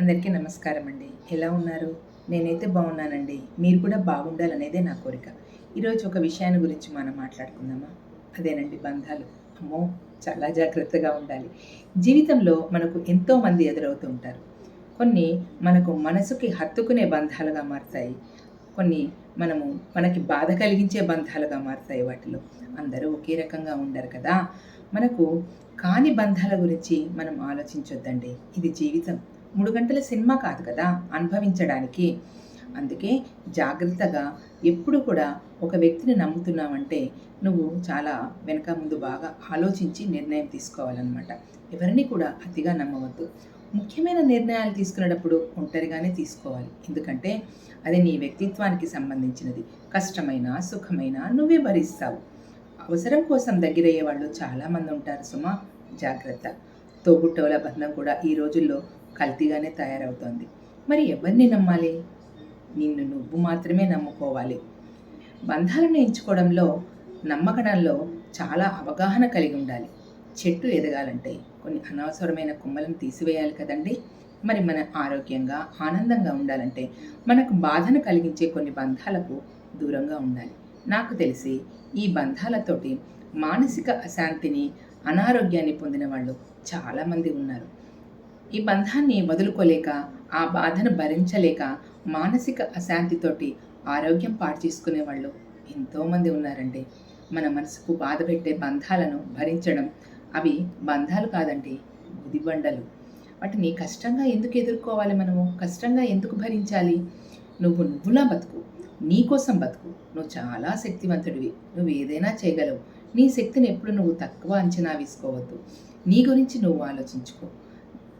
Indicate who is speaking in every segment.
Speaker 1: అందరికీ నమస్కారం అండి ఎలా ఉన్నారు? నేనైతే బాగున్నానండి. మీరు కూడా బాగుండాలనేదే నా కోరిక. ఈరోజు ఒక విషయాన్ని గురించి మనం మాట్లాడుకుందామా? అదేనండి బంధాలు. అమ్మో చాలా జాగ్రత్తగా ఉండాలి. జీవితంలో మనకు ఎంతోమంది ఎదురవుతూ ఉంటారు. కొన్ని మనకు మనసుకి హత్తుకునే బంధాలుగా మారుతాయి. కొన్ని మనము మనకి బాధ కలిగించే బంధాలుగా మారుతాయి వాటిలో. అందరూ ఒకే రకంగా ఉండరు కదా? మనకు కాని బంధాల గురించి మనం ఆలోచించొద్దండి. ఇది జీవితం. మూడు గంటల సినిమా కాదు కదా అనుభవించడానికి. అందుకే జాగ్రత్తగా ఎప్పుడు కూడా ఒక వ్యక్తిని నమ్ముతున్నావంటే నువ్వు చాలా వెనక ముందు బాగా ఆలోచించి నిర్ణయం తీసుకోవాలన్నమాట. ఎవరిని కూడా అతిగా నమ్మవద్దు. ముఖ్యమైన నిర్ణయాలు తీసుకునేటప్పుడు ఒంటరిగానే తీసుకోవాలి. ఎందుకంటే అది నీ వ్యక్తిత్వానికి సంబంధించినది. కష్టమైన సుఖమైన నువ్వే భరిస్తావు. అవసరం కోసం దగ్గరయ్యే వాళ్ళు చాలామంది ఉంటారు సుమా. జాగ్రత్త. తోబుట్టవుల బంధం కూడా ఈ రోజుల్లో కల్తీగానే తయారవుతోంది. మరి ఎవరిని నమ్మాలి? నిన్ను నువ్వు మాత్రమే నమ్ముకోవాలి. బంధాలను ఎంచుకోవడంలో నమ్మకడంలో చాలా అవగాహన కలిగి ఉండాలి. చెట్టు ఎదగాలంటే కొన్ని అనవసరమైన కొమ్మలను తీసివేయాలి కదండి. మరి మన ఆరోగ్యంగా ఆనందంగా ఉండాలంటే మనకు బాధను కలిగించే కొన్ని బంధాలకు దూరంగా ఉండాలి. నాకు తెలిసి ఈ బంధాలతోటి మానసిక అశాంతిని అనారోగ్యాన్ని పొందిన వాళ్ళు చాలామంది ఉన్నారు. ఈ బంధాన్ని వదులుకోలేక ఆ బాధను భరించలేక మానసిక అశాంతితోటి ఆరోగ్యం పాడు చేసుకునే వాళ్ళు ఎంతోమంది ఉన్నారండి. మన మనసుకు బాధ పెట్టే బంధాలను భరించడం అవి బంధాలు కాదండి గుదిబండలు వాటిని కష్టంగా ఎందుకు ఎదుర్కోవాలి మనము? కష్టంగా ఎందుకు భరించాలి? నువ్వు నువ్వులా బతుకు నీ కోసం బతుకు. నువ్వు చాలా శక్తివంతుడివి. నువ్వు ఏదైనా చేయగలవు. నీ శక్తిని ఎప్పుడు నువ్వు తక్కువ అంచనా వేసుకోవద్దు. నీ గురించి నువ్వు ఆలోచించుకో.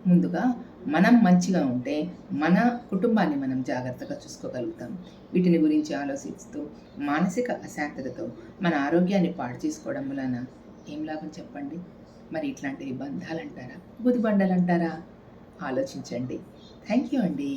Speaker 1: ముందుగా మనం మంచిగా ఉంటే మన కుటుంబాన్ని మనం జాగ్రత్తగా చూసుకోగలుగుతాం. వీటిని గురించి ఆలోచిస్తూ మానసిక అశాంతతతో మన ఆరోగ్యాన్ని పాడు చేసుకోవడం వలన ఏం లాభం చెప్పండి? మరి ఇట్లాంటివి బంధాలు అంటారా బుధిబండలు అంటారా ఆలోచించండి. థ్యాంక్ యూ అండి.